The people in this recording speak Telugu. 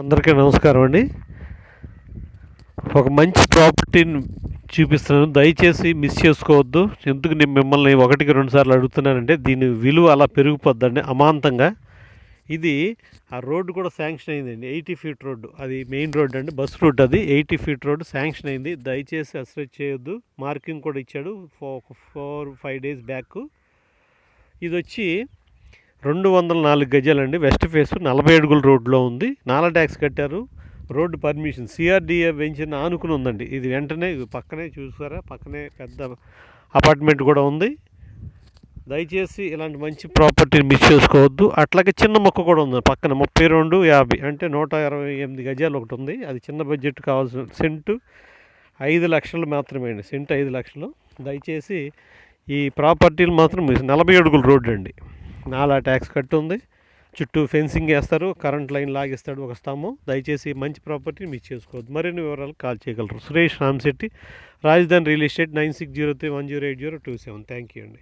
అందరికీ నమస్కారం అండి. ఒక మంచి ప్రాపర్టీని చూపిస్తున్నాను. దయచేసి మిస్ చేసుకోవద్దు. ఎందుకు నేను మిమ్మల్ని ఒకటికి రెండు సార్లు అడుగుతున్నానంటే దీని విలువ అలా పెరిగిపోద్దండి అమాంతంగా. ఇది ఆ రోడ్డు కూడా శాంక్షన్ అయిందండి. Eighty feet road. అది మెయిన్ రోడ్ అండి. బస్ రూట్ అది. ఎయిటీ ఫీట్ రోడ్డు శాంక్షన్ అయింది. దయచేసి అసలు చేయొద్దు. మార్కింగ్ కూడా ఇచ్చాడు. Four four five days back. ఇది వచ్చి రెండు వందల నాలుగు గజాలండి. వెస్ట్ ఫేస్ నలభై అడుగుల రోడ్లో ఉంది. నాలా ట్యాక్స్ కట్టారు. రోడ్డు పర్మిషన్ సిఆర్డిఏ వెంచర్ ఆనుకుని ఉందండి. ఇది వెంటనే ఇది పక్కనే చూసారా? పక్కనే పెద్ద అపార్ట్మెంట్ కూడా ఉంది. దయచేసి ఇలాంటి మంచి ప్రాపర్టీని మిస్ చేసుకోవద్దు. అట్లాగే చిన్న మొక్క కూడా ఉంది. పక్కన ముప్పై రెండు యాభై అంటే నూట ఇరవై ఎనిమిది గజాలు ఒకటి ఉంది. అది చిన్న బడ్జెట్ కావాల్సిన సెంటు ఐదు లక్షలు మాత్రమే అండి. సెంటు ఐదు లక్షలు. దయచేసి ఈ ప్రాపర్టీలు మాత్రం నలభై అడుగుల రోడ్డు అండి. నాలా ట్యాక్స్ కట్టు ఉంది చుట్టూ ఫెన్సింగ్ వేస్తారు కరెంట్ లైన్ లాగిస్తాడు ఒక స్తంభం. దయచేసి మంచి ప్రాపర్టీ మీరు చేసుకోవద్దు. మరిన్ని వివరాలు కాల్ చేయగలరు. Suresh Ramshetti Rajdhani real estate nine six zero three one zero eight zero two seven. Thank you అండి.